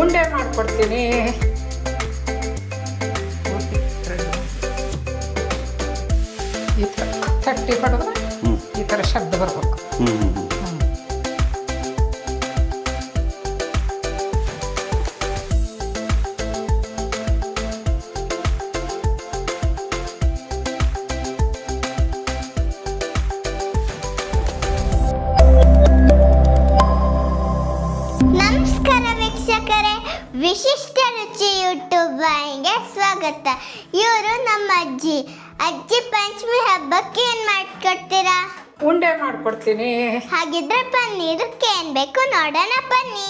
ಉಂಡೆ ಮಾಡ್ಕೊಡ್ತೀನಿ. ಈ ಥರ ತಟ್ಟಿ ಹೊಡೆದ್ರೆ ಈ ಥರ ಶಬ್ದ ಬರ್ಬೇಕು. ವೀಕ್ಷಕರೇ ವಿಶಿಷ್ಟ ರುಚಿ ಯೂಟ್ಯೂಬ್ ಬಾಯಿಗೆ ಸ್ವಾಗತ. ಇವರು ನಮ್ಮ ಅಜ್ಜಿ. ಅಜ್ಜಿ ಪಂಚಮಿ ಹಬ್ಬಕ್ಕೆ ಏನು ಮಾಡ್ಕೊಡ್ತೀರಾ? ಉಂಡೆ ಮಾಡ್ಕೊಡ್ತೀನಿ. ಹಾಗಿದ್ರೆ ಪನ್ನೀರಕ್ಕೆ ಏನು ಬೇಕು ನೋಡೋಣ ಬನ್ನಿ.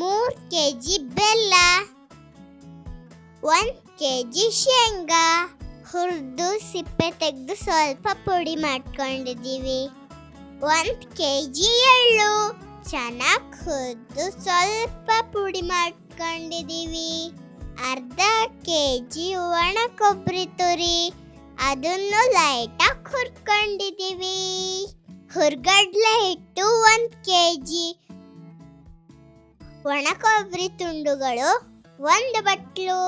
ಮೂರು ಕೆ ಜಿ ಬೆಲ್ಲ ಒಂದು ಕೆ ಜಿ ಶೇಂಗಾ. ಹುರಿದು ಸಿಪ್ಪೆ ತೆಗೆದು ಸ್ವಲ್ಪ ಪುಡಿ ಮಾಡ್ಕೊಂಡಿದ್ದೀವಿ. ಒಂದು ಕೆ ಜಿ ಎಳ್ಳು. ಚೆನ್ನಾಗಿ ಕುದ್ದು ಸ್ವಲ್ಪ ಪುಡಿ ಮಾಡ್ಕೊಂಡಿದ್ದೀವಿ ಅರ್ಧ ಕೆ ಜಿ ಒಣ ಕೊಬ್ಬರಿ ತುರಿ. ಅದನ್ನು ಲೈಟಾಗಿ ಹುರ್ಕೊಂಡಿದ್ದೀವಿ ಹುರ್ಗಡ್ಲೆ ಹಿಟ್ಟು ಒಂದು ಕೆ ಜಿ ಒಣ ಕೊಬ್ಬರಿ ತುಂಡುಗಳು ಒಂದು ಬಟ್ಲು.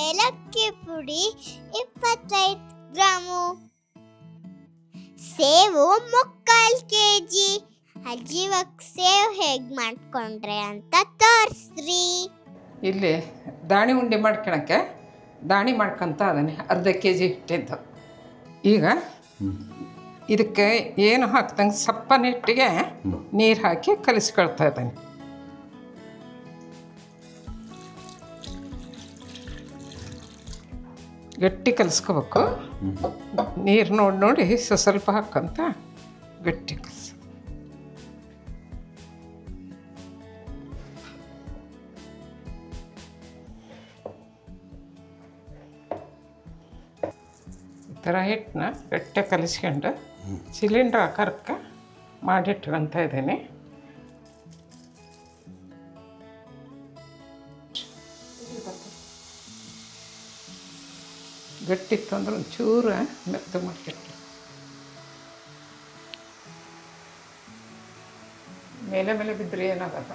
ಏಲಕ್ಕಿ ಪುಡಿ ಇಪ್ಪತ್ತೈದು ಗ್ರಾಮು. ಸೇವು ಮುಕ್ಕಾಲು ಕೆ ಜಿ ಅಜ್ಜಿ ಇವಾಗ ಸೇವ್ ಹೇಗೆ ಮಾಡ್ಕೊಂಡ್ರೆ ಅಂತ ತೋರಿಸ್ರಿ. ಇಲ್ಲಿ ದಾಣಿ ಉಂಡೆ ಮಾಡ್ಕೊಳಕ್ಕೆ ದಾಣಿ ಮಾಡ್ಕೊಂತ ಅದನ್ನೇ ಅರ್ಧ ಕೆ ಜಿ ಹಿಟ್ಟಿದ್ದು. ಈಗ ಇದಕ್ಕೆ ಏನು ಹಾಕ್ದಂಗೆ ಸಪ್ಪನ ಹಿಟ್ಟಿಗೆ ನೀರು ಹಾಕಿ ಕಲಿಸ್ಕೊಳ್ತಾ ಇದ್ದಾನೆ. ಗಟ್ಟಿ ಕಲಿಸ್ಕೋಬೇಕು. ನೀರು ನೋಡಿ ನೋಡಿ ಸ- ಸ್ವಲ್ಪ ಹಾಕಂತ ಗಟ್ಟಿ ಕಲಸ. ಈ ಥರ ಹಿಟ್ಟನ್ನ ಗಟ್ಟಿ ಕಲಿಸ್ಕೊಂಡು ಸಿಲಿಂಡ್ರ್ ಆಕಾರಕ್ಕೆ ಮಾಡಿಟ್ಕೊಂತ ಇದ್ದೀನಿ. ಗಟ್ಟಿತ್ತು ಅಂದ್ರೆ ಒಂಚೂರು ಮೆತ್ತ ಮಾಡಿಟ್ಟು ಮೇಲೆ ಮೇಲೆ ಬಿದ್ದರೆ ಏನಾಗಲ್ಲ.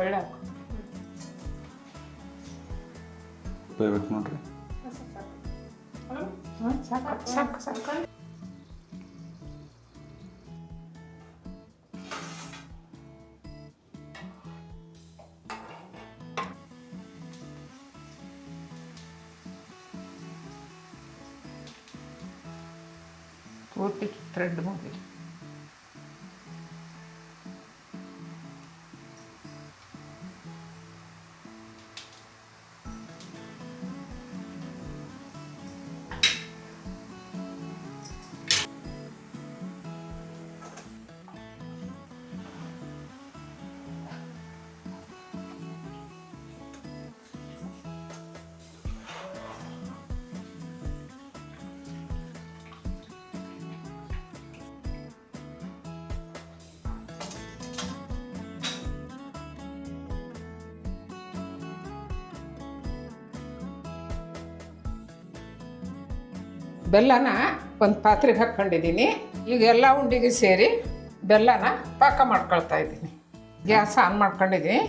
Fuera. Puede ver con. Saco, saco, ಬೆಲ್ಲನ ಒಂದು ಪಾತ್ರೆಗೆ ಹಾಕ್ಕೊಂಡಿದ್ದೀನಿ ಈಗ ಎಲ್ಲ ಉಂಡಿಗೆ ಸೇರಿ ಬೆಲ್ಲನ ಪಾಕ ಮಾಡ್ಕೊಳ್ತಾ ಇದ್ದೀನಿ. ಗ್ಯಾಸ್ ಆನ್ ಮಾಡ್ಕೊಂಡಿದ್ದೀನಿ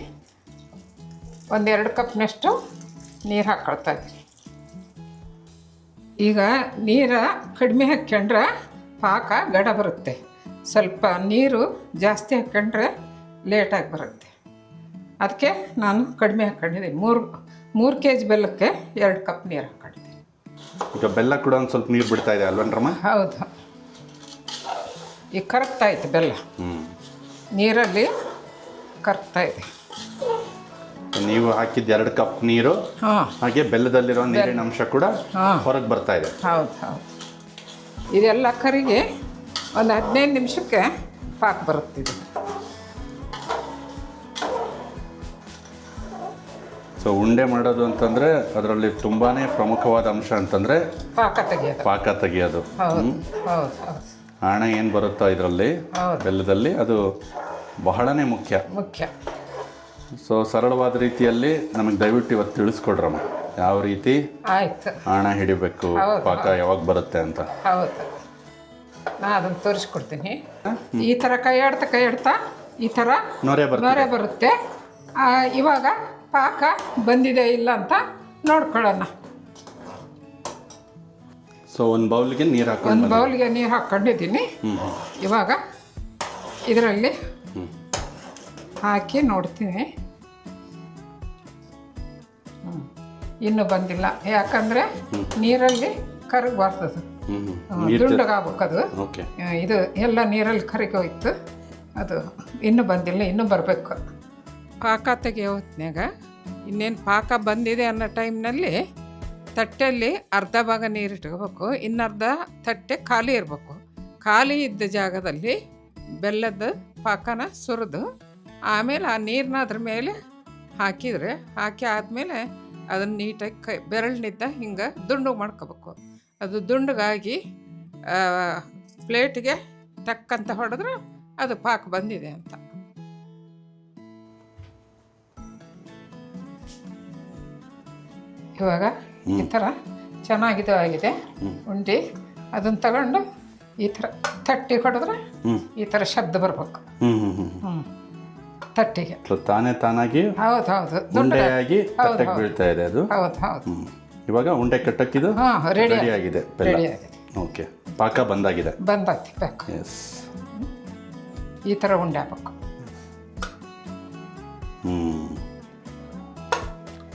ಒಂದೆರಡು ಕಪ್ನಷ್ಟು ನೀರು ಹಾಕ್ಕೊಳ್ತಾ ಇದ್ದೀನಿ. ಈಗ ನೀರು ಕಡಿಮೆ ಹಾಕ್ಕೊಂಡ್ರೆ ಪಾಕ ಗಡ ಬರುತ್ತೆ. ಸ್ವಲ್ಪ ನೀರು ಜಾಸ್ತಿ ಹಾಕ್ಕೊಂಡ್ರೆ ಲೇಟಾಗಿ ಬರುತ್ತೆ. ಅದಕ್ಕೆ ನಾನು ಕಡಿಮೆ ಹಾಕ್ಕೊಂಡಿದ್ದೀನಿ ಮೂರು ಮೂರು ಕೆ ಜಿ ಬೆಲ್ಲಕ್ಕೆ ಎರಡು ಕಪ್ ನೀರು ಹಾಕ್ಕೊಂಡಿದ್ದೀನಿ ಈಗ ಬೆಲ್ಲ ಕೂಡ ಒಂದು ಸ್ವಲ್ಪ ನೀರು ಬಿಡ್ತಾ ಇದೆ ಅಲ್ವೇನ್ರಮ್ಮ ಹೌದು. ಈಗ ಕರಗ್ತಾ ಇತ್ತು ಬೆಲ್ಲ. ಹ್ಞೂ ನೀರಲ್ಲಿ ಕರಗ್ತಾ ಇದೆ. ನೀವು ಹಾಕಿದ ಎರಡು ಕಪ್ ನೀರು ಹಾಂ. ಹಾಗೆ ಬೆಲ್ಲದಲ್ಲಿರೋ ನೀರಿನ ಅಂಶ ಕೂಡ ಹಾ. ಹೊರಗೆ ಬರ್ತಾ ಇದೆ. ಹೌದು ಹೌದು. ಇದೆಲ್ಲ ಕರಿಗೆ ಒಂದು ಹದಿನೈದು ನಿಮಿಷಕ್ಕೆ ಪಾಕ ಬರುತ್ತಿದೆ ಸೊ ಉಂಡೆ ಮಾಡೋದು ಅಂತಂದರೆ ಅದರಲ್ಲಿ ತುಂಬಾ ಪ್ರಮುಖವಾದ ಅಂಶ ಅಂತಂದರೆ ಪಾಕ ತೆಗಿಯೋದು. ಪಾಕ ತೆಗಿಯೋದು. ಆಣ ಏನು ಬರುತ್ತೋ ಇದರಲ್ಲಿ? ಬೆಲ್ಲದಲ್ಲಿ ಅದು ಬಹಳನೇ ಮುಖ್ಯ. ಮುಖ್ಯ. ಸೊ ಸರಳವಾದ ರೀತಿಯಲ್ಲಿ ನಮಗೆ ದಯವಿಟ್ಟು ಇವತ್ತು ತಿಳಿಸ್ಕೊಡ್ರಮ್ಮ ಯಾವ ರೀತಿ ಹಣ ಹಿಡಿಬೇಕು ಪಾಕ ಯಾವಾಗ ಬರುತ್ತೆ ಅಂತ. ಹೌದು. ಅದನ್ನು ತೋರಿಸ್ಕೊಡ್ತೀನಿ. ಈ ಥರ ಕೈ ಆಡ್ತಾ ಕೈ ಆಡ್ತಾ ಈ ಥರ ನೊರೆ ಬರುತ್ತೆ. ಇವಾಗ ಪಾಕ ಬಂದಿದೆ ಇಲ್ಲ ಅಂತ ನೋಡ್ಕೊಳ್ಳೋಣ. ಸೊ ಒಂದು ಬೌಲ್ಗೆ ನೀರು ಒಂದು ಹಾಕೊಂಡು ಬೌಲ್ಗೆ ನೀರು ಹಾಕ್ಕೊಂಡಿದ್ದೀನಿ ಇವಾಗ ಇದರಲ್ಲಿ ಹಾಕಿ ನೋಡ್ತೀನಿ. ಇನ್ನು ಬಂದಿಲ್ಲ. ಯಾಕಂದರೆ ನೀರಲ್ಲಿ ಕರಗಬಾರ್ದು ಬರ್ತದೆ ಅದು ಇದು ಎಲ್ಲ ನೀರಲ್ಲಿ ಕರಗೋಯ್ತು ಅದು ಇನ್ನೂ ಬಂದಿಲ್ಲ ಇನ್ನೂ ಬರಬೇಕು. ಪಾಕ ತೆಗೆಯೋ ಹೊತ್ನ್ಯಾಗ ಇನ್ನೇನು ಪಾಕ ಬಂದಿದೆ ಅನ್ನೋ ಟೈಮ್ನಲ್ಲಿ ತಟ್ಟೆಯಲ್ಲಿ ಅರ್ಧ ಭಾಗ ನೀರು ಇಟ್ಕೋಬೇಕು, ಇನ್ನರ್ಧ ತಟ್ಟೆ ಖಾಲಿ ಇರಬೇಕು. ಖಾಲಿ ಇದ್ದ ಜಾಗದಲ್ಲಿ ಬೆಲ್ಲದ ಪಾಕನ ಸುರಿದು, ಆಮೇಲೆ ಆ ನೀರನ್ನ ಅದ್ರ ಮೇಲೆ ಹಾಕಿದರೆ, ಹಾಕಿ ಆದಮೇಲೆ ಅದನ್ನು ನೀಟಾಗಿ ಕೈ, ಬೆರಳಿನಿಂದ ಹಿಂಗೆ ದುಂಡು ಮಾಡ್ಕೋಬೇಕು. ಅದು ದುಂಡುಗಾಗಿ ಪ್ಲೇಟ್ಗೆ ತಕ್ಕಂತ ಹೊಡೆದ್ರೆ ಅದು ಪಾಕ ಬಂದಿದೆ ಅಂತ. ಇವಾಗ ಈ ಥರ ಚೆನ್ನಾಗಿದೆ ಆಗಿದೆ. ಉಂಡೆ ಅದನ್ನು ತಗೊಂಡು ಈ ಥರ ತಟ್ಟಿ ಹೊಡೆದ್ರೆ ಈ ಥರ ಶಬ್ದ ಬರ್ಬೇಕು. ತಟ್ಟಿಗೆ. ತಾನೇ ತಾನಾಗಿ ಹೌದು ಹೌದು. ಉಂಡೆಯಾಗಿ ತಟ್ಟಕ್ಕೆ. ಬೀಳ್ತಾ ಇದೆ ಅದು? ಹೌದು ಹೌದು. ಇವಾಗ ಉಂಡೆ ಕಟ್ಟಕ್ಕಿದು? ಹಾಂ ರೆಡಿ ಆಗಿದೆ. ರೆಡಿ ಆಗಿದೆ. ಓಕೆ. ಪಾಕ ಬಂದಾಗಿದೆ. ಬಂದಾಯ್ತು ಬೇಕು. ಎಸ್ ಈ ಥರ ಉಂಡೆ ಹಾಕಬೇಕು. ಹ್ಞೂ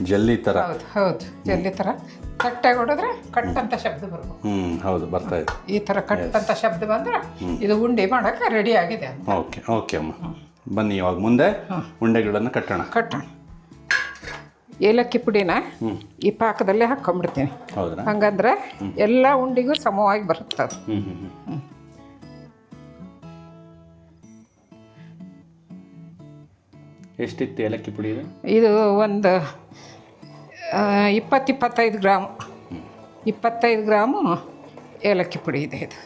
ಜಲ್ಲಿ ಥರ ಹೌದು ಹೌದು ಜಲ್ಲಿ ಥರ ಕಟ್ಟಾಗಿ ಹೊಡೆದ್ರೆ ಕಟ್ಟಂತ ಶಬ್ದ ಬರ್ಬೇಕು ಹ್ಞೂ ಹೌದು ಬರ್ತಾ ಇದೆ. ಈ ಥರ ಕಟ್ಟಂತ ಶಬ್ದ ಬಂದ್ರೆ ಇದು ಉಂಡೆ ಮಾಡೋಕ್ಕೆ ರೆಡಿ ಆಗಿದೆ ಅಂತ. ಓಕೆ ಓಕೆ ಅಮ್ಮ. ಬನ್ನಿ ಇವಾಗ ಮುಂದೆ. ಉಂಡೆಗಳನ್ನು ಕಟ್ಟೋಣ. ಕಟ್ಟೋಣ. ಏಲಕ್ಕಿ ಪುಡಿನ ಈ ಪಾಕದಲ್ಲೇ ಹಾಕ್ಕೊಂಡ್ಬಿಡ್ತೀನಿ ಹೌದಾ ಹಂಗಂದ್ರೆ ಎಲ್ಲ ಉಂಡಿಗೂ ಸಮವಾಗಿ ಬರುತ್ತೆ ಅದು ಹ್ಞೂ ಹ್ಞೂ ಹ್ಞೂ ಎಷ್ಟಿತ್ತು ಏಲಕ್ಕಿ ಪುಡಿ ಇದು? ಇದು ಒಂದು ಇಪ್ಪತ್ತು ಇಪ್ಪತ್ತೈದು ಗ್ರಾಮ್. ಇಪ್ಪತ್ತೈದು ಗ್ರಾಮು ಏಲಕ್ಕಿ ಪುಡಿ ಇದೆ ಇದು.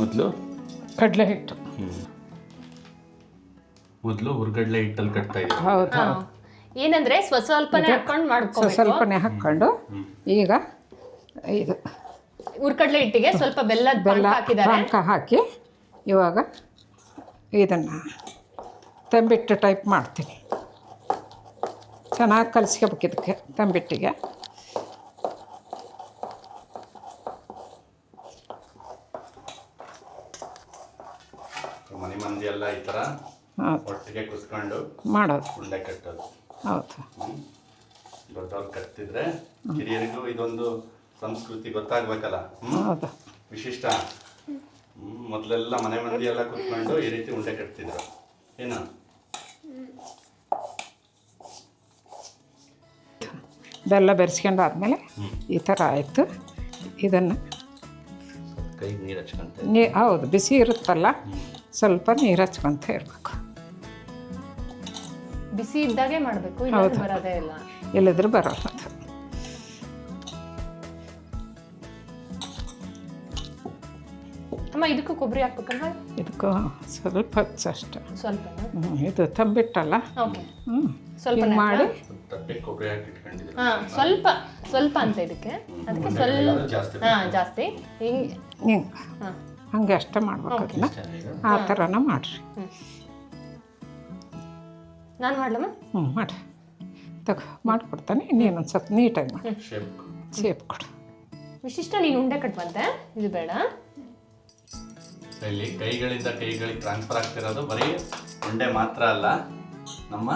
ಮೊದಲು? ಕಡಲೆ ಹಿಟ್ಟು. ಮೊದಲು ಹುರ್ಗಡ್ಲೆ ಹಿಟ್ಟಲ್ಲಿ ಕಟ್ತಾ ಇದ್ದೀವಿ ಹೌದು. ಏನಂದ್ರೆ ಸ್ವ ಸ್ವಲ್ಪನೇ ಹಾಕೊಂಡು ಮಾಡ್ಕೊ ಮಾಡ್ಕೋಬೇಕು. ಸ್ವಲ್ಪನೇ ಹಾಕ್ಕೊಂಡು ಈಗ ಇದು. ಹುರ್ಕಡ್ಲೆ ಹಿಟ್ಟಿಗೆ ಸ್ವಲ್ಪ ಬೆಲ್ಲದ ಬೆಲ್ಲ ಹಾಕಿದ್ದಾರೆ. ಪಾಕ ಹಾಕಿ ಇವಾಗ ಇದನ್ನು ತಂಬಿಟ್ಟು ಟೈಪ್ ಮಾಡ್ತೀನಿ. ಚೆನ್ನಾಗಿ ಕಲಿಸ್ಕೋಬೇಕು ಇದಕ್ಕೆ ತಂಬಿಟ್ಟಿಗೆ. ಮನೆ ಮಂದಿ ಎಲ್ಲ ಈ ಥರ ಒಟ್ಟಿಗೆ ಕುತ್ಕೊಂಡು ಮಾಡೋದು. ಉಂಡೆ ಕಟ್ಟೋದು. ಹೌದು. ದೊಡ್ಡವ್ರು ಕಟ್ತಿದ್ರೆ ಹಿರಿಯರಿಗೂ ಇದೊಂದು ಸಂಸ್ಕೃತಿ ಗೊತ್ತಾಗ್ಬೇಕಲ್ಲ? ಹೌದು. ವಿಶಿಷ್ಟ. ಮೊದ್ಲೆಲ್ಲ ಮನೆ ಮಂದಿ ಎಲ್ಲ ಕುತ್ಕೊಂಡು ಈ ರೀತಿ ಉಂಡೆ ಕಟ್ತಿದ್ರು ಏನ? ಬೆಲ್ಲ ಬೆರೆಸ್ಕೊಂಡು ಆದ್ಮೇಲೆ ಈ ಥರ ಆಯಿತು. ಇದನ್ನು ಕೈ ನೀರು ಹಚ್ಕೊಂತ. ನೀ ಹೌದು ಬಿಸಿ ಇರುತ್ತಲ್ಲ ಸ್ವಲ್ಪ ನೀರು ಹಚ್ಕೊಂತ ಇರಬೇಕು. ಬಿಸಿ ಇದ್ದಾಗೆ ಮಾಡಬೇಕು ಇಲ್ಲದ್ರೂ ಹೌದು. ಬರೋದೇ ಇಲ್ಲ. ಇಲ್ಲದ್ರೆ ಬರೋಲ್ಲ. ಇದಕ್ಕೂ ಕೊಬ್ಬರಿ ಹಾಕ್ಬೇಕಲ್ವಾ? ಇದಕ್ಕೆ ಸ್ವಲ್ಪ ಸಷ್ಟ ಸ್ವಲ್ಪ ಹ್ಮ್, ಇದು ತಂಬಿಟ್ಟಲ್ಲ ಓಕೆ. ಹ್ಞೂ ಸ್ವಲ್ಪ ಮಾಡಿ. ಹಾಂ ಸ್ವಲ್ಪ ಸ್ವಲ್ಪ ಅಂತ ಇದಕ್ಕೆ. ಅದಕ್ಕೆ ಸ್ವಲ್ಪ ಹಾಂ ಹಾ ಜಾಸ್ತಿ. ಹಿಂಗೆ ಹಿಂಗೆ. ಹಾಂ. ಹಂಗೆ ಅಷ್ಟೇ ಮಾಡ್ಬೇಕು ಅದನ್ನ. ಆ ಥರನ ಮಾಡಿರಿ. ನಾನು ಮಾಡ್ಲಮ್ಮ? ಹ್ಞೂ ಮಾಡಿ ತಗೋ ಮಾಡಿಕೊಡ್ತಾನೆ. ಇನ್ನೇನೊಂದು ಸ್ವಲ್ಪ ನೀಟಾಗಿ ಮಾಡಿ. ಶೇಪ್ ಸೇಪ್ ಕೊಡು. ವಿಶಿಷ್ಟ ನೀನು ಉಂಡೆ ಕಟ್ಬಂತೆ ಇದು ಬೇಡ. ಇಲ್ಲಿ ಕೈಗಳಿಂದ ಕೈಗಳಿಗೆ ಟ್ರಾನ್ಸ್ಫರ್ ಆಗ್ತಿರೋದು ಬರೀ ಉಂಡೆ ಮಾತ್ರ ಅಲ್ಲ ನಮ್ಮ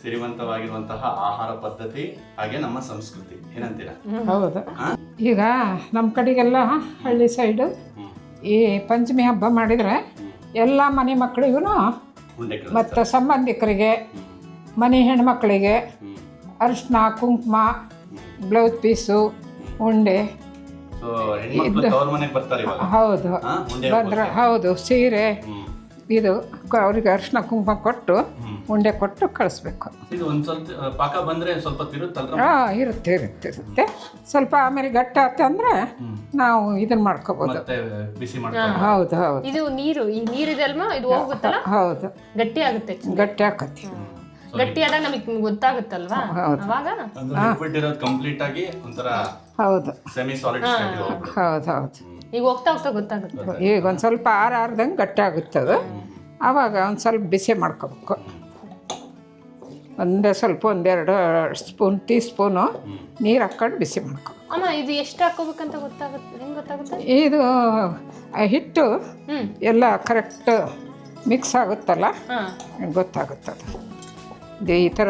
ಸಿರಿವಂತವಾಗಿರುವಂತಹ ಆಹಾರ ಪದ್ಧತಿ ಹಾಗೆ ನಮ್ಮ ಸಂಸ್ಕೃತಿ. ಏನಂತೀರಾ? ಹೌದು. ಈಗ ನಮ್ಮ ಕಡೆಗೆಲ್ಲ ಹಳ್ಳಿ ಸೈಡು ಈ ಪಂಚಮಿ ಹಬ್ಬ ಮಾಡಿದರೆ ಎಲ್ಲ ಮನೆ ಮಕ್ಕಳಿಗೂ ಮತ್ತು ಸಂಬಂಧಿಕರಿಗೆ ಮನೆ ಹೆಣ್ಮಕ್ಳಿಗೆ ಅರಿಶಿನ ಕುಂಕುಮ ಬ್ಲೌಸ್ ಪೀಸು ಉಂಡೆ ಹೌದು. ಬಂದ್ರೆ ಹೌದು ಸೀರೆ ಇದು ಕ- ಅವ್ರಿಗೆ ಅರಿಶಿನ ಕುಂಕುಮ ಕೊಟ್ಟು ಉಂಡೆ ಕೊಟ್ಟು ಕಳಿಸ್ಬೇಕು. ಪಾಕ ಬಂದ್ರೆ ಸ್ವಲ್ಪ ತಿರುತ್ತಲ್ರ ಹಾಂ ಇರುತ್ತೆ ಇರುತ್ತೆ ಇರುತ್ತೆ. ಸ್ವಲ್ಪ ಆಮೇಲೆ ಗಟ್ಟಿ ಅಂದ್ರೆ ನಾವು ಇದನ್ನ ಮಾಡ್ಕೋಬೋದು. ಮತ್ತೆ ಬಿಸಿ ಮಾಡ್ಕೊಂಡು ಹೌದು ಹೌದು ಇದು ನೀರು ಈ ನೀರು ಇದು ಹೋಗುತ್ತಲ್ಲ? ಹೌದು. ಗಟ್ಟಿ ಆಗುತ್ತೆ ಗಟ್ಟಿ ಆಕತಿ. ಗಟ್ಟಿ ಆದಾಗ ನಮಗೆ ಗೊತ್ತಾಗುತ್ತಲ್ವಾ? ಹೌದು. ಅವಾಗ? ಕಂಪ್ಲೀಟ್ ಆಗಿ ಒಂಥರ ಹೌದು. ಸೆಮಿ ಸಾಲಿಡ್ ಹೌದು ಹೌದು. ಈಗ ಹೋಗ್ತಾ ಹೋಗ್ತಾ ಗೊತ್ತಾಗುತ್ತೆ. ಈಗ ಒಂದು ಸ್ವಲ್ಪ ಆರ ಆರ್ದಂಗೆ ಗಟ್ಟಿ ಅದು ಆವಾಗ ಒಂದು ಸ್ವಲ್ಪ ಬಿಸಿ ಮಾಡ್ಕೋಬೇಕು. ಒಂದೇ ಸ್ವಲ್ಪ ಒಂದೆರಡು ಸ್ಪೂನ್ ಟೀ ಸ್ಪೂನು ನೀರು ಹಾಕ್ಕೊಂಡು ಬಿಸಿ ಮಾಡ್ಕೊ ಅಮ್ಮ ಇದು ಎಷ್ಟು ಹಾಕೋಬೇಕಂತ ಗೊತ್ತಾಗುತ್ತೆ? ಹೆಂಗೆ ಗೊತ್ತಾಗುತ್ತೆ? ಇದು ಆ ಹಿಟ್ಟು ಎಲ್ಲ ಕರೆಕ್ಟ್ ಮಿಕ್ಸ್ ಆಗುತ್ತಲ್ಲ? ಗೊತ್ತಾಗುತ್ತೆ ಗೊತ್ತಾಗುತ್ತದು. ಇದು ಈ ಥರ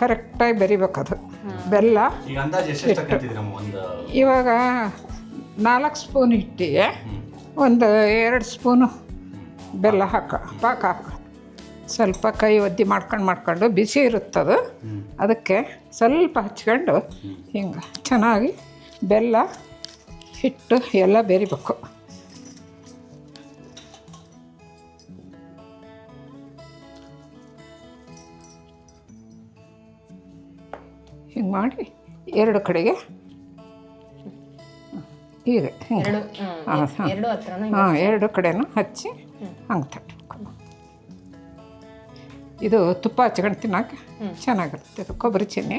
ಕರೆಕ್ಟಾಗಿ ಬೆರಿಬೇಕದು. ಬೆಲ್ಲ. ಇವಾಗ ನಾಲ್ಕು ಸ್ಪೂನ್ ಹಿಟ್ಟಿಗೆ ಒಂದು ಎರಡು ಸ್ಪೂನು ಬೆಲ್ಲ ಹಾಕ. ಪಾಕ ಹಾಕ. ಸ್ವಲ್ಪ ಕೈ ಒದ್ದಿ ಮಾಡ್ಕೊಂಡು ಮಾಡ್ಕೊಂಡು ಬಿಸಿ ಇರುತ್ತದು. ಅದಕ್ಕೆ ಸ್ವಲ್ಪ ಹಚ್ಕೊಂಡು ಹಿಂಗೆ ಚೆನ್ನಾಗಿ ಬೆಲ್ಲ ಹಿಟ್ಟು ಎಲ್ಲ ಬೆರಿಬೇಕು. ಹಿಂಗೆ ಮಾಡಿ ಎರಡು ಕಡೆಗೆ ಹೀಗೆ ಹಿಂಗೆ. ಹಾಂ ಎರಡು ಕಡೆನೂ ಹಚ್ಚಿ ಹಂಗೆ ತಟ್ಟಬೇಕು ಇದು ತುಪ್ಪ ಹಚ್ಕೊಂಡು ತಿನ್ನೋಕೆ ಚೆನ್ನಾಗಿರುತ್ತೆ. ಇದು ಕೊಬ್ಬರಿ ಚಿನ್ನಿ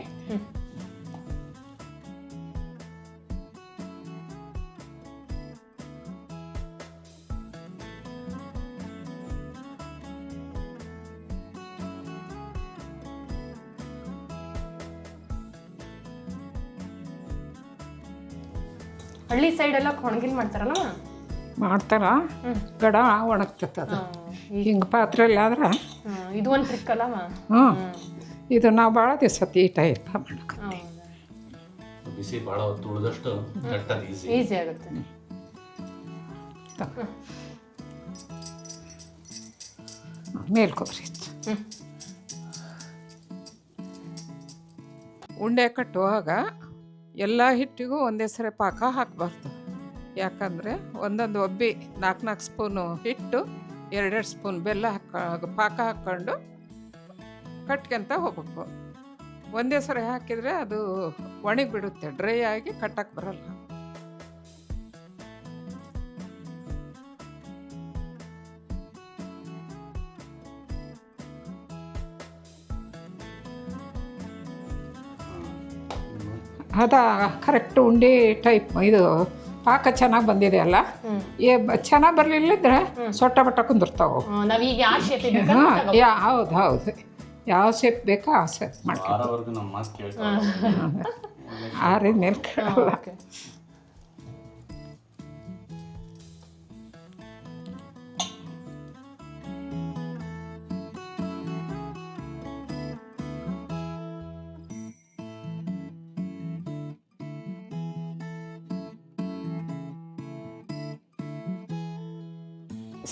ಹಳ್ಳಿ ಸೈಡ್ ಎಲ್ಲ ಕೊಣಗಿಲ್ ಮಾಡ್ತಾರಲ್ಲ ಮಾಡ್ತಾರ. ಗಡ ಒಣಗ್ತೈತೆ ಅದು. ಹಿಂಗೆ ಪಾತ್ರೆಯಲ್ಲಿ ಆದ್ರೆ? ಇದು ಒಂದು ಟ್ರಿಕ್ ಅಲ್ಲಮ್ಮ ಹ್ಞೂ ಇದು ನಾವು ಭಾಳ ದಿವಸ ಈ ಟೈಪ್ ಮಾಡಕ್ಕೆ ಬಿಸಿ ಭಾಳ ಹೊತ್ತು ಉಳಿದಷ್ಟು ಈಸಿ ಆಗುತ್ತೆ. ಮೇಲೆ ಕೊಬ್ಬರಿ. ಉಂಡೆ ಕಟ್ಟುವಾಗ ಎಲ್ಲ ಹಿಟ್ಟಿಗೂ ಒಂದೇ ಸರಿ ಪಾಕ ಹಾಕಬಾರ್ದು. ಯಾಕಂದರೆ ಒಂದೊಂದು ಒಬ್ಬಿ ನಾಲ್ಕು ನಾಲ್ಕು ಸ್ಪೂನು ಹಿಟ್ಟು, ಎರಡೆರಡು ಸ್ಪೂನ್ ಬೆಲ್ಲ ಹಾಕ, ಪಾಕ ಹಾಕ್ಕೊಂಡು ಕಟ್ಕೊಂತ ಹೋಗಬೇಕು. ಒಂದೇ ಸರಿ ಹಾಕಿದರೆ ಅದು ಒಣಗಿಬಿಡುತ್ತೆ, ಡ್ರೈ ಆಗಿ ಕಟ್ಟಕ್ಕೆ ಬರಲ್ಲ. ಅದ ಕರೆಕ್ಟ್ ಉಂಡೆ ಟೈಪ್ ಇದು ಪಾಕ ಚೆನ್ನಾಗಿ ಬಂದಿದೆ ಅಲ್ಲ? ಚೆನ್ನಾಗಿ ಬರಲಿಲ್ಲದ್ರೆ ಸೊಟ್ಟ ಬಟ್ಟ ಕುಂದಿರ್ತಾವೆ. ಹಾಂ ಯಾ ಹೌದು ಹೌದು. ಯಾವ ಶೇಪ್ ಬೇಕೋ ಆ ಶೇಪ್ ಮಾಡ್ಕೊ ಆರಿದ್ಮೇಲೆ ನಮ್ಮ ಆರಿದ ಮೇಲೆ ಕೇಳಲ್ಲ.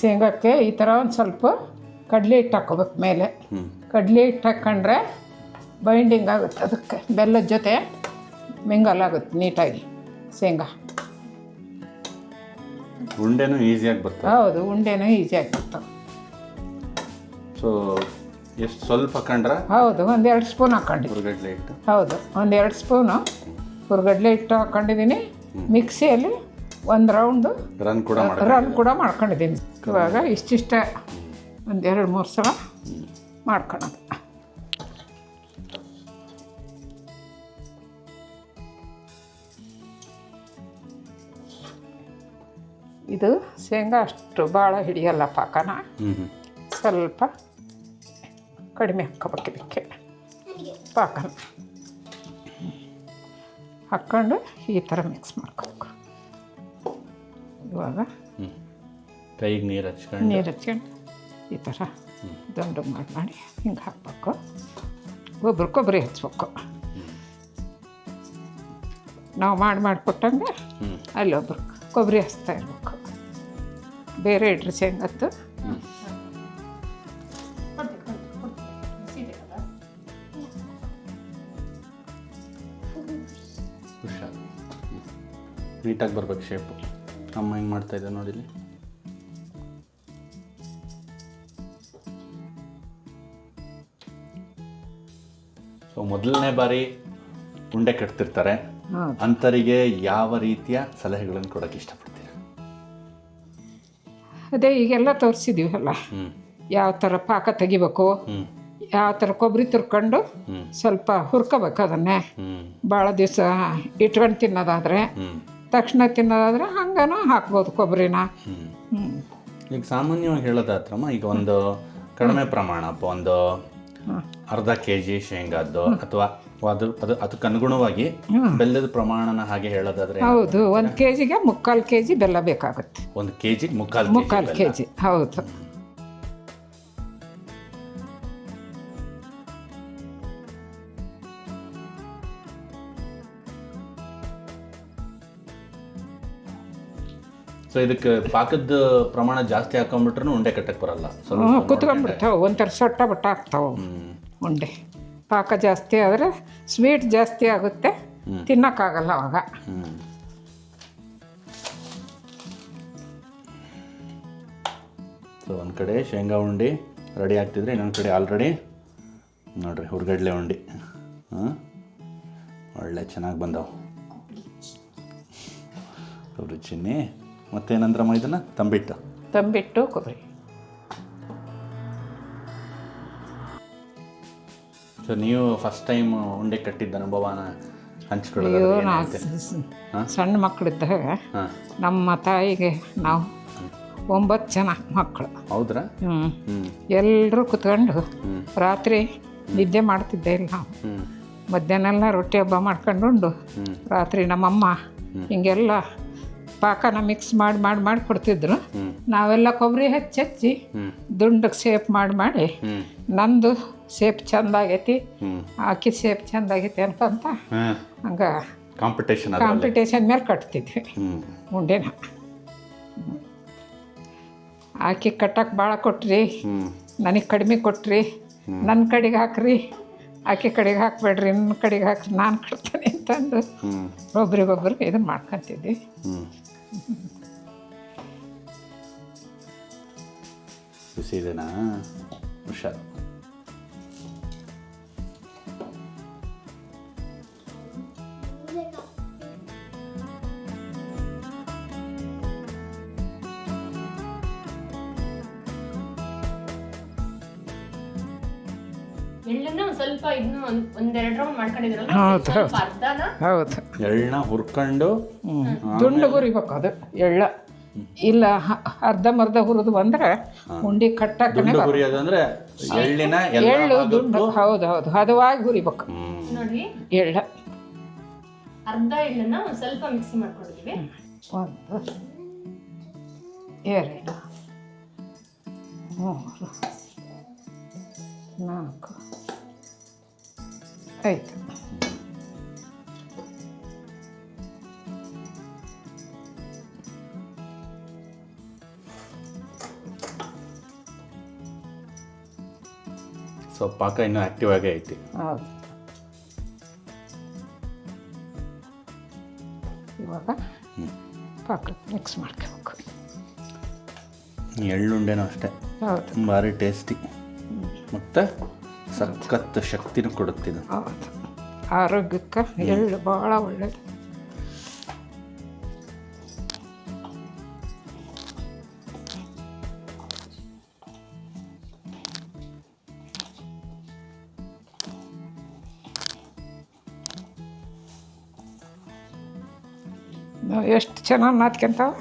ಶೇಂಗಕ್ಕೆ ಈ ಥರ ಒಂದು ಸ್ವಲ್ಪ ಕಡಲೆ ಹಿಟ್ಟು ಹಾಕೋಬೇಕು ಮೇಲೆ. ಕಡಲೆ ಹಿಟ್ಟು ಹಾಕ್ಕೊಂಡ್ರೆ ಬೈಂಡಿಂಗ್ ಆಗುತ್ತೆ ಅದಕ್ಕೆ. ಬೆಲ್ಲದ ಜೊತೆ ಮಿಂಗಲ್ ಆಗುತ್ತೆ ನೀಟಾಗಿ ಶೇಂಗಾ. ಉಂಡೆನೂ ಈಸಿಯಾಗಿ ಬರ್ತದೆ. ಹೌದು ಉಂಡೆನೂ ಈಸಿಯಾಗಿ ಬರ್ತವೆ ಸೊ ಎಷ್ಟು ಸ್ವಲ್ಪ ಹಾಕೊಂಡ್ರೆ? ಹೌದು ಒಂದೆರಡು ಸ್ಪೂನ್ ಹಾಕ್ಕೊಂಡು. ಹುರ್ಗಡ್ಲೆ ಹಿಟ್ಟು. ಹೌದು ಒಂದೆರಡು ಸ್ಪೂನು ಹುರ್ಗಡ್ಲೆ ಹಿಟ್ಟು ಹಾಕ್ಕೊಂಡಿದ್ದೀನಿ. ಮಿಕ್ಸಿಯಲ್ಲಿ ಒಂದು ರೌಂಡು ರನ್ ಕೂಡ ರನ್ ಕೂಡ ಮಾಡ್ಕೊಂಡಿದ್ದೀನಿ. ಇವಾಗ ಇಷ್ಟಿಷ್ಟ ಎರಡು ಮೂರು ಸಲ ಮಾಡ್ಕೊಳೋದು ಇದು ಶೇಂಗಾ ಅಷ್ಟು ಭಾಳ ಹಿಡಿಯಲ್ಲ ಪಾಕನ. ಸ್ವಲ್ಪ ಕಡಿಮೆ ಹಾಕ್ಕೋಬೇಕು ಇದಕ್ಕೆ. ಪಾಕನ. ಹಾಕ್ಕೊಂಡು ಈ ಥರ ಮಿಕ್ಸ್ ಮಾಡ್ಕೋಬೇಕು. ಇವಾಗ. ಕೈಗೆ ನೀರು ಹಚ್ಕೊಂಡು ನೀರು ಹಚ್ಕೊಂಡು ಈ ಥರ ದಂಡು ಮಾಡಿ ಮಾಡಿ ಹಿಂಗೆ ಹಾಕ್ಬೇಕು. ಒಬ್ರು ಕೊಬ್ಬರಿ ಹಚ್ಬೇಕು. ನಾವು ಮಾಡಿ ಮಾಡಿಕೊಟ್ಟಂಗೆ ಹ್ಞೂ ಅಲ್ಲೊಬ್ರು ಕೊಬ್ಬರಿ ಹಚ್ತಾ ಇರ್ಬೇಕು. ಬೇರೆ ಇಡ್ರಿ ಶೇಂಗತ್ತು ಹುಷಾರು. ನೀಟಾಗಿ ಬರ್ಬೇಕು ಶೇಪು ಅಮ್ಮ ಹೆಂಗೆ ಮಾಡ್ತಾಯಿದ್ದೆ ಇಲ್ಲಿ. ಸೊ ಮೊದಲನೇ ಬಾರಿ ಉಂಡೆ ಕಟ್ತಿರ್ತಾರೆ. ಅಂಥರಿಗೆ ಯಾವ ರೀತಿಯ ಸಲಹೆಗಳನ್ನು ಕೊಡೋಕೆ ಇಷ್ಟಪಡ್ತೀವಿ ಅದೇ ಈಗೆಲ್ಲ ತೋರಿಸಿದೀವಲ್ಲ. ಯಾವ ಥರ ಪಾಕ ತೆಗಿಬೇಕು ಯಾವ ಥರ ಕೊಬ್ಬರಿ ತುರ್ಕೊಂಡು ಸ್ವಲ್ಪ ಹುರ್ಕೋಬೇಕು ಅದನ್ನೇ. ಭಾಳ ದಿವಸ ಇಟ್ಕೊಂಡು ತಿನ್ನೋದಾದರೆ ತಕ್ಷಣ ತಿನ್ನೋದಾದ್ರೆ ಹಂಗನೂ ಹಾಕ್ಬೋದು ಕೊಬ್ಬರಿನ. ಹ್ಞೂ ಈಗ ಸಾಮಾನ್ಯವಾಗಿ ಹೇಳೋದಾತ್ರಮ್ಮ ಈಗ ಒಂದು ಕಡಿಮೆ ಪ್ರಮಾಣ ಒಂದು ಅರ್ಧ ಕೆ ಜಿ ಶೇಂಗಾದ್ದು ಅಥವಾ ಅದು ಅದು ಅದಕ್ಕೆ ಅನುಗುಣವಾಗಿ ಬೆಲ್ಲದ ಪ್ರಮಾಣನ ಹಾಗೆ ಹೇಳೋದಾದ್ರೆ ಹೌದು ಒಂದು ಕೆ ಜಿಗೆ ಮುಕ್ಕಾಲು ಕೆ ಜಿ ಬೆಲ್ಲ ಬೇಕಾಗುತ್ತೆ. ಒಂದು ಕೆ ಜಿ ಮುಕ್ಕಾಲು ಮುಕ್ಕಾಲು ಕೆ ಜಿ ಹೌದು. ಸೊ ಇದಕ್ಕೆ ಪಾಕದ ಪ್ರಮಾಣ ಜಾಸ್ತಿ ಹಾಕೊಂಡ್ಬಿಟ್ರು ಉಂಡೆ ಕಟ್ಟಕ್ಕೆ ಬರಲ್ಲ. ಕುತ್ಕೊಂಡ್ಬಿಡ್ತಾವೆ. ಒಂಥರ ಸೊಟ್ಟ ಬಟ್ಟ ಆಗ್ತಾವೆ ಉಂಡೆ. ಪಾಕ ಜಾಸ್ತಿ ಆದರೆ ಸ್ವೀಟ್ ಜಾಸ್ತಿ ಆಗುತ್ತೆ. ತಿನ್ನೋಕ್ಕಾಗಲ್ಲ ಅವಾಗ. ಸೊ ಒಂದು ಕಡೆ ಶೇಂಗಾ ಉಂಡೆ ರೆಡಿ ಆಗ್ತಿದ್ರೆ ಇನ್ನೊಂದು ಕಡೆ ಆಲ್ರೆಡಿ ನೋಡ್ರಿ ಹುರ್ಗಡ್ಲೆ ಉಂಡೆ. ಹಾಂ ಒಳ್ಳೆ ಚೆನ್ನಾಗಿ ಬಂದವು. ರುಚಿನಿ ಮತ್ತೇನಂದ್ರಮ್ಮ ಇದನ್ನು ತಂಬಿಟ್ಟು. ತಂಬಿಟ್ಟು ಕೊಬ್ಬರಿ ಸೊ ನೀವು ಫಸ್ಟ್ ಟೈಮ್ ಉಂಡೆ ಕಟ್ಟಿದ್ದ ಅನುಭವನ ಹಂಚ್ಕೊಳ್ಳೋದು ಅಯ್ಯೋ ನಾವು ಸಣ್ಣ ಮಕ್ಕಳಿದ್ದಾಗ ಹಾಂ. ನಮ್ಮ ತಾಯಿಗೆ ನಾವು ಒಂಬತ್ತು ಜನ ಮಕ್ಕಳು. ಹೌದ್ರಾ? ಹ್ಞೂ ಹ್ಞೂ ಎಲ್ಲರೂ ಕುತ್ಕೊಂಡು ರಾತ್ರಿ ನಿದ್ದೆ ಮಾಡ್ತಿದ್ದೆ ಇಲ್ಲ ನಾವು. ಹ್ಞೂ ಮಧ್ಯಾಹ್ನ ಎಲ್ಲ ರೊಟ್ಟಿ ಹಬ್ಬ ಮಾಡ್ಕೊಂಡು ಉಂಡು ರಾತ್ರಿ ನಮ್ಮಮ್ಮ ಹಿಂಗೆಲ್ಲ ಪಾಕನ ಮಿಕ್ಸ್ ಮಾಡಿ ಮಾಡಿ ಮಾಡಿ ಕೊಡ್ತಿದ್ರು. ನಾವೆಲ್ಲ ಕೊಬ್ಬರಿ ಹಚ್ಚಿ ಹಚ್ಚಿ ದುಂಡಕ್ಕೆ ಸೇಪ್ ಮಾಡಿ ಮಾಡಿ ನಂದು ಸೇಪ್ ಚಂದ ಆಗೈತಿ. ಆಕಿ ಸೇಪ್ ಚಂದ ಆಗೈತಿ ಅನ್ಕೊಂತ ಹಂಗ ಕಾಂಪಿಟೇಷನ್ ಕಾಂಪಿಟೇಷನ್ ಮೇಲೆ ಕಟ್ತಿದ್ವಿ. ಉಂಡೆನ. ಆಕಿ ಕಟ್ಟಕ್ಕೆ ಭಾಳ ಕೊಟ್ರಿ. ನನಗೆ ಕಡಿಮೆ ಕೊಟ್ರಿ. ನನ್ನ ಕಡೆಗೆ ಹಾಕ್ರಿ. ಆಕೆ ಕಡೆಗೆ ಹಾಕ್ಬೇಡ್ರಿ ನನ್ನ ಕಡೆಗೆ ಹಾಕ್ರಿ ನಾನು ಕಟ್ತೇನೆ ಅಂತಂದು ಒಬ್ರಿಗೊಬ್ರಿಗೆ ಇದನ್ನು ಮಾಡ್ಕೊತಿದ್ವಿ. ಬಿಸಿ ಇದೆನಾ ಹುಷಾರು ಒಂದೆರಡು ರೌಂಡ್ ಮಾಡ್ಕೊಂಡಿದ್ರಲ್ಲ ಹೌದು, ಅರ್ಧನ? ಹೌದು. ಎಳ್ಳನ್ನ ಹುರ್ಕೊಂಡು ದುಂಡು ಹುರಿಬೇಕು ಅದು ಎಳ್ಳ. ಇಲ್ಲ ಅರ್ಧ ಮರ್ಧ ಹುರಿದು ಬಂದ್ರೆ ಉಂಡಿ ಕಟ್ಟಕ್ಕೆ ದುಂಡು ಹುರಿಯೋದು ಅಂದ್ರೆ ಎಳ್ಳಿನ ಎಲ್ಲ ಎಳ್ಳು ದುಂಡು ಹೌದು ಹೌದು. ಹದವಾಗಿ ಹುರಿಬೇಕು. ನೋಡಿ. ನೋಡ್ರಿ ಎಳ್ಳ. ಅರ್ಧ ಎಳ್ಳನ್ನ ಒಂದ್ ಸ್ವಲ್ಪ ಮಿಕ್ಸಿ ಮಾಡ್ಕೊಂಡಿದೀವಿ ಒಂದು. ಎರಡು. ಮೂರು. ನಾಲ್ಕು. ಐದು ಸೊ ಪಾಕ ಇನ್ನೂ ಆಕ್ಟಿವ್ ಆಗೇ ಐತಿ. ಹೌದು. ಇವಾಗ ಪಾಕ ಮಿಕ್ಸ್ ಮಾಡ್ಕೋಬೇಕು. ಎಳ್ಳುಂಡೆನೂ ಅಷ್ಟೇ. ಹೌದು. ಭಾರಿ ಟೇಸ್ಟಿ ಮತ್ತು ಸಖತ್ ಶಕ್ತಿನ ಕೊಡುತ್ತೆ ಹೌದು. ಆರೋಗ್ಯಕ್ಕೆ ಎಳ್ಳು ಭಾಳ ಒಳ್ಳೇದು. ನಾವು ಎಷ್ಟು ಚೆನ್ನಾಗಿ ನಾದ್ಕೊಂತಾವ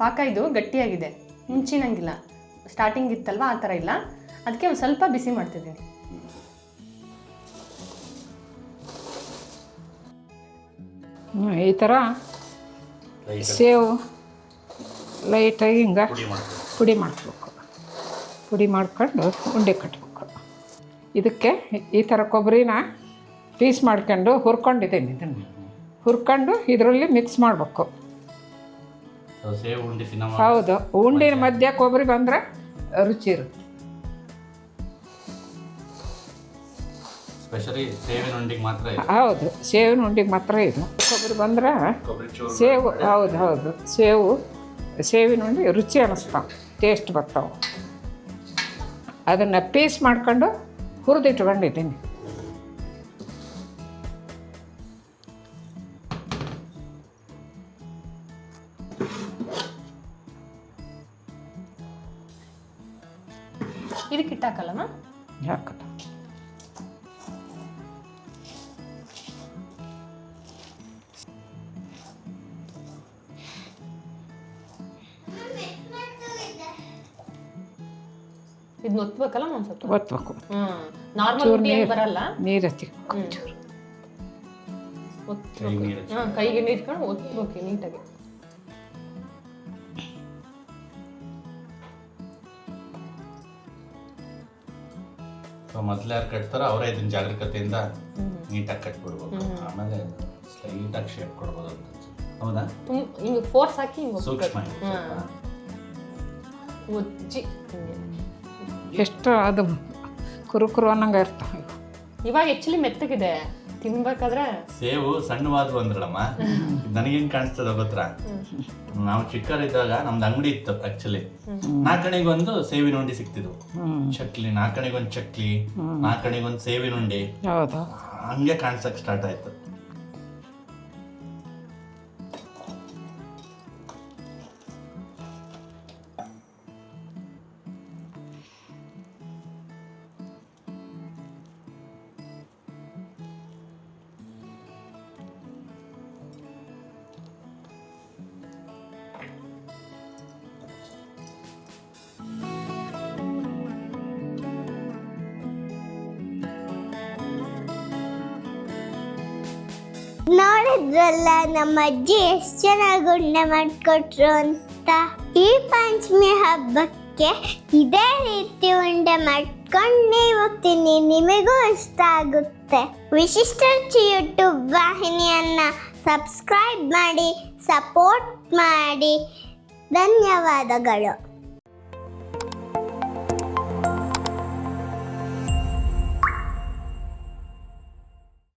ಪಾಕ ಇದು ಗಟ್ಟಿಯಾಗಿದೆ. ಮುಂಚಿನಂಗಿಲ್ಲ. ಸ್ಟಾರ್ಟಿಂಗ್ ಇತ್ತಲ್ವ? ಆ ಥರ ಇಲ್ಲ. ಅದಕ್ಕೆ ಒಂದು ಸ್ವಲ್ಪ ಬಿಸಿ ಮಾಡ್ತಿದ್ದೀನಿ. ಈ ಥರ ಸೇವು ಲೈಟಾಗಿ ಹಿಂಗೆ ಪುಡಿ ಮಾಡ್ಬೇಕು. ಪುಡಿ ಮಾಡ್ಕೊಂಡು ಉಂಡೆ ಕಟ್ಟಬೇಕು ಇದಕ್ಕೆ ಈ ಥರ ಕೊಬ್ಬರಿನ ಪೀಸ್ ಮಾಡ್ಕೊಂಡು ಹುರ್ಕೊಂಡಿದ್ದೀನಿ ಇದನ್ನು. ಹುರ್ಕೊಂಡು ಇದರಲ್ಲಿ ಮಿಕ್ಸ್ ಮಾಡಬೇಕು. ಸೇವ್ ಉಂಡೆ ತಿನ್ನೋ ಹೌದು ಉಂಡಿನ ಮಧ್ಯ ಕೊಬ್ಬರಿ ಬಂದ್ರೆ ರುಚಿ ಇರುತ್ತೆ. ಸ್ಪೆಷಲಿ ಸೇವಿನ ಉಂಡಿಗೆ ಮಾತ್ರ ಇದೆ. ಹೌದು ಸೇವಿನ ಉಂಡಿಗೆ ಮಾತ್ರ ಇದು. ಕೊಬ್ಬರಿ ಬಂದ್ರೆ ಕೊಬ್ಬರಿ ಚೂರು ಸೇವು ಹೌದು ಹೌದು. ಸೇವು ಸೇವಿನ ಉಂಡೆ ರುಚಿ ಅನ್ನಿಸ್ತಾವೆ ಟೇಸ್ಟ್ ಬರ್ತಾವ. ಅದನ್ನು ಪೀಸ್ ಮಾಡ್ಕೊಂಡು ಹುರಿದಿಟ್ಕೊಂಡಿದ್ದೀನಿ. ಇದಕ್ಕೆ ಇಟ್ಟಾಕಲ್ಲಮ್ಮ ಹಾಕೋದು. ಇದನ್ನ ಒತ್ಬೇಕಲ್ಲ ಒಂದು ಸ್ವಲ್ಪ? ಒತ್ಬೇಕು. ಹ್ಮ್. ನಾರ್ಮಲ್ ರೊಟ್ಟಿ ಏನ್ ಬರಲ್ಲ? ನೀರು ಹಚ್ಚಿಬೇಕು ಒತ್ಬೇಕು. ನೀರು ಹಾ ಕೈಗೆ ನೀರು ಇಟ್ಕೊಂಡು ಒತ್ಬೇಕು ನೀಟಾಗಿ. ಸೊ ಮೊದಲು ಯಾರು ಕಟ್ತಾರೋ ಅವರೇ ಇದನ್ನ ಜಾಗರೂಕತೆಯಿಂದ ನೀಟಾಗಿ ಕಟ್ಬಿಡ್ಬೇಕು. ಆಮೇಲೆ ಸ್ಲೈಟಾಗಿ ಶೇಪ್ ಕೊಡ್ಬೋದು ಅಂತ. ಹೌದಾ? ನಿಮಗೆ ಹಿಂಗೆ ಫೋರ್ಸ್ ಹಾಕಿ ಸೂಕ್ಷ್ಮ. ಉಜ್ಜಿ. ಎಷ್ಟು ಅದು ಕುರು ಕುರು ಅನ್ನಂಗೆ ಇರ್ತಾವೆ. ಇವಾಗ ಆ್ಯಕ್ಚುಲಿ ಮೆತ್ತಗಿದೆ. ತಿನ್ಬೇಕಾದ್ರೆ ಸೇವು ಸಣ್ಣವಾದ್ವು ಅಂದ್ರಳಮ್ಮ ನನಗೇನ್ ಕಾಣಿಸ್ತದ ಗೊತ್ತಾ? ನಾವು ಚಿಕ್ಕವರಿದ್ದಾಗ ನಮ್ದು ಅಂಗಡಿ ಇತ್ತು ಆಕ್ಚುಲಿ ನಾಲ್ಕಣಿಗೊಂದು ಸೇವಿನ ಉಂಡಿ ಸಿಕ್ತಿದ್ವು. ಚಕ್ಲಿ ನಾಲ್ಕಣಿಗೊಂದು ಚಕ್ಲಿ ನಾಲ್ಕಣಿಗೊಂದು ಸೇವಿನ ಉಂಡಿ. ಹಂಗೆ ಕಾಣಿಸಕ್ ಸ್ಟಾರ್ಟ್ ಆಯ್ತು. ನೋಡಿದ್ರಲ್ಲ ನಮ್ಮ ಅಜ್ಜಿ ಎಷ್ಟು ಚೆನ್ನಾಗಿ ಉಂಡೆ ಮಾಡಿಕೊಟ್ರು ಅಂತ. ಈ ಪಂಚಮಿ ಹಬ್ಬಕ್ಕೆ ಇದೇ ರೀತಿ ಉಂಡೆ ಮಾಡ್ಕೊಂಡು ನೀವು ತಿನ್ನಿ ನಿಮಗೂ ಇಷ್ಟ ಆಗುತ್ತೆ. ವಿಶಿಷ್ಟ ಯೂಟ್ಯೂಬ್ ವಾಹಿನಿಯನ್ನ ಸಬ್ಸ್ಕ್ರೈಬ್ ಮಾಡಿ, ಸಪೋರ್ಟ್ ಮಾಡಿ. ಧನ್ಯವಾದಗಳು.